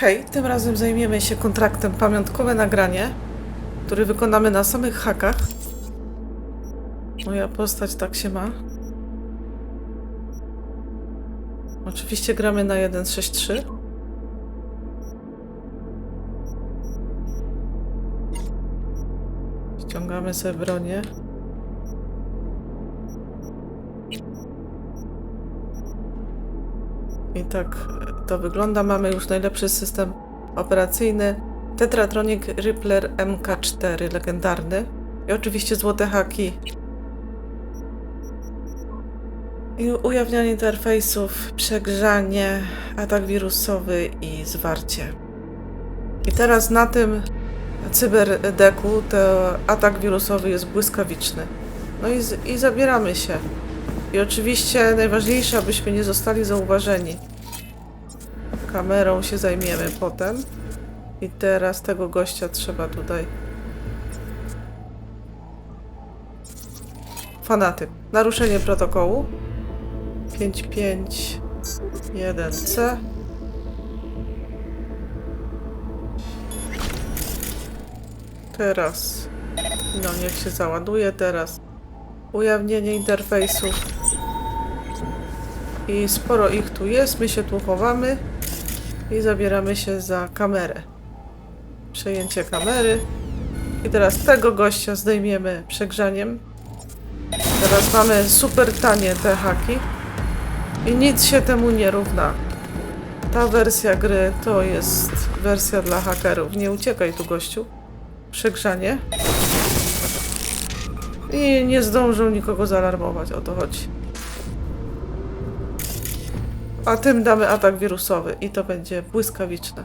Hej, tym razem zajmiemy się kontraktem pamiątkowe nagranie, który wykonamy na samych hakach. Moja postać tak się ma. Oczywiście gramy na 1.6.3. Ściągamy sobie bronię. I tak to wygląda. Mamy już najlepszy system operacyjny. Tetratronic Rippler MK4, legendarny. I oczywiście złote haki. I ujawnianie interfejsów, przegrzanie, atak wirusowy i zwarcie. I teraz na tym cyberdeku to atak wirusowy jest błyskawiczny. No i, i zabieramy się. I oczywiście najważniejsze, abyśmy nie zostali zauważeni. Kamerą się zajmiemy potem. I teraz tego gościa trzeba tutaj. Fanatyk. Naruszenie protokołu. 551C. Teraz. No, niech się załaduje teraz. Ujawnienie interfejsów. I sporo ich tu jest. My się tu chowamy. I zabieramy się za kamerę. Przejęcie kamery. I teraz tego gościa zdejmiemy przegrzaniem. Teraz mamy super tanie te haki. I nic się temu nie równa. Ta wersja gry to jest wersja dla hakerów. Nie uciekaj tu, gościu. Przegrzanie. I nie zdążą nikogo zaalarmować, o to chodzi. A tym damy atak wirusowy i to będzie błyskawiczne.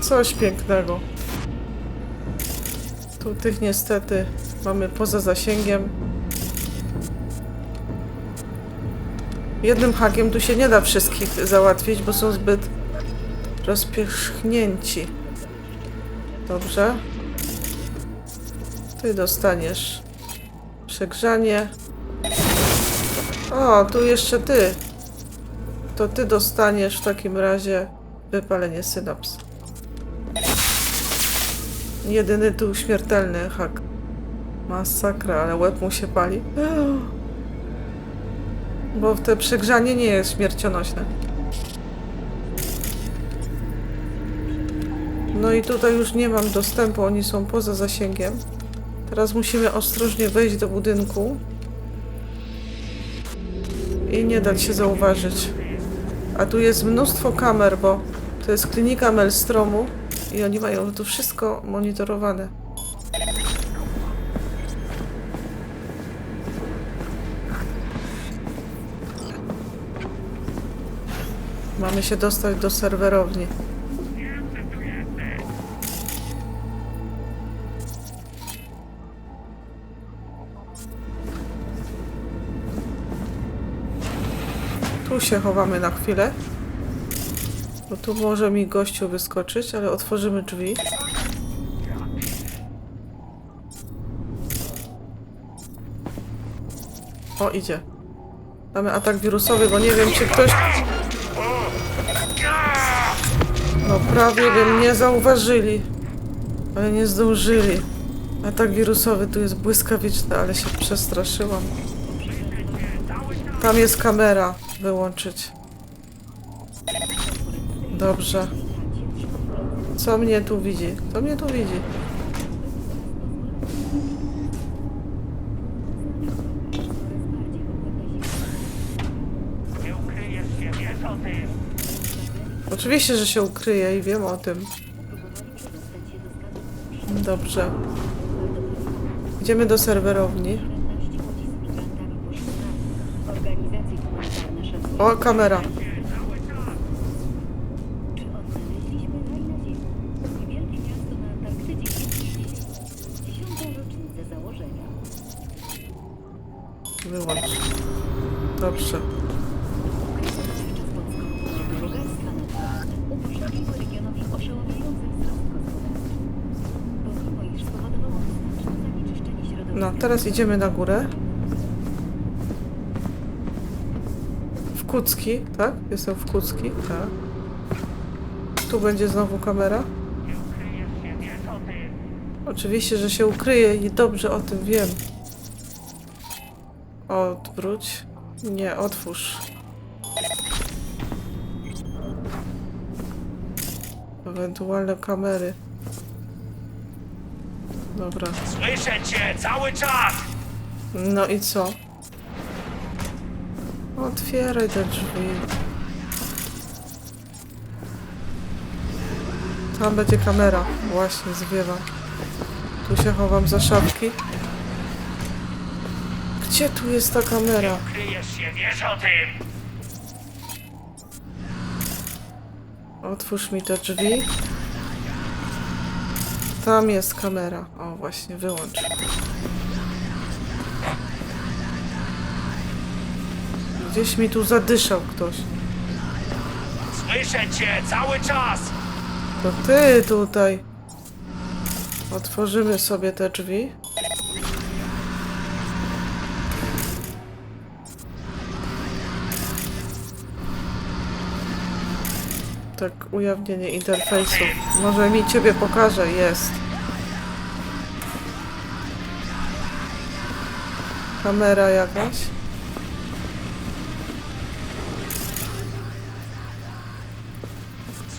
Coś pięknego. Tu tych niestety mamy poza zasięgiem. Jednym hakiem tu się nie da wszystkich załatwić, bo są zbyt rozpierzchnięci. Dobrze. Ty dostaniesz przegrzanie. O, tu jeszcze ty. To ty dostaniesz w takim razie wypalenie synaps. Jedyny tu śmiertelny hak. Masakra, ale łeb mu się pali. Bo te przegrzanie nie jest śmiercionośne. No i tutaj już nie mam dostępu, oni są poza zasięgiem. Teraz musimy ostrożnie wejść do budynku. I nie dać się zauważyć. A tu jest mnóstwo kamer, bo to jest klinika Melstromu i oni mają tu wszystko monitorowane. Mamy się dostać do serwerowni. Tu się chowamy na chwilę. Bo tu może mi gościu wyskoczyć, ale otworzymy drzwi. O, idzie. Mamy atak wirusowy, bo nie wiem, czy ktoś... No prawie by mnie zauważyli. Ale nie zdążyli. Atak wirusowy tu jest błyskawiczny, ale się przestraszyłam. Tam jest kamera. Wyłączyć. Dobrze. Co mnie tu widzi? Kto mnie tu widzi? Oczywiście, że się ukryje i wiem o tym. Dobrze. Idziemy do serwerowni. To znaczne zanieczyszczenie środowiska, No, teraz idziemy na górę. Kucki, tak? Jestem w Kucki, tak. Tu będzie znowu kamera. Oczywiście, że się ukryje i dobrze o tym wiem. Odwróć. Nie, otwórz. Ewentualne kamery. Dobra. Słyszę cię cały czas! No i co? Otwieraj te drzwi. Tam będzie kamera. Właśnie, zwiewa. Tu się chowam za szafki. Gdzie tu jest ta kamera? Się, wiesz o tym. Otwórz mi te drzwi. Tam jest kamera. O, właśnie, wyłącz. Gdzieś mi tu zadyszał ktoś. Słyszę cię cały czas! To ty tutaj. Otworzymy sobie te drzwi. Tak, ujawnienie interfejsu. Może mi ciebie pokaże, jest. Kamera jakaś.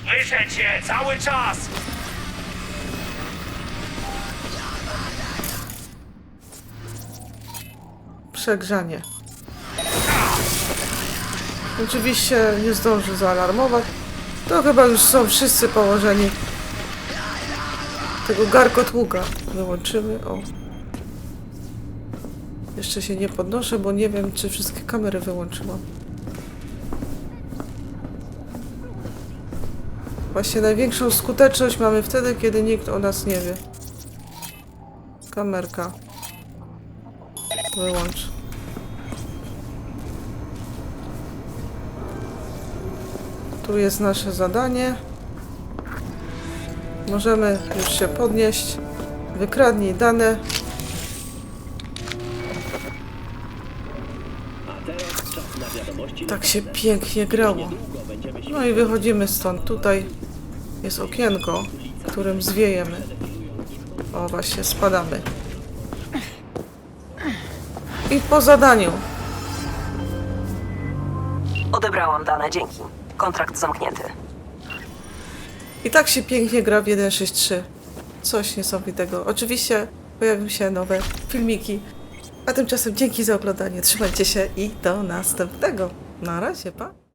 Słyszę cię cały czas! Przegrzanie. Oczywiście nie zdąży zaalarmować. To chyba już są wszyscy położeni. Tego garkotłuka wyłączymy. O. Jeszcze się nie podnoszę, bo nie wiem, czy wszystkie kamery wyłączyłam. Właśnie największą skuteczność mamy wtedy, kiedy nikt o nas nie wie. Kamerka. Wyłącz. Tu jest nasze zadanie. Możemy już się podnieść. Wykradnij dane. Tak się pięknie grało. No i wychodzimy stąd. Tutaj jest okienko, którym zwiejemy. O, właśnie, spadamy. I po zadaniu. Odebrałam dane, dzięki. Kontrakt zamknięty. I tak się pięknie gra w 1.6.3. Coś niesamowitego. Oczywiście pojawią się nowe filmiki. A tymczasem dzięki za oglądanie. Trzymajcie się i do następnego. Na razie, pa.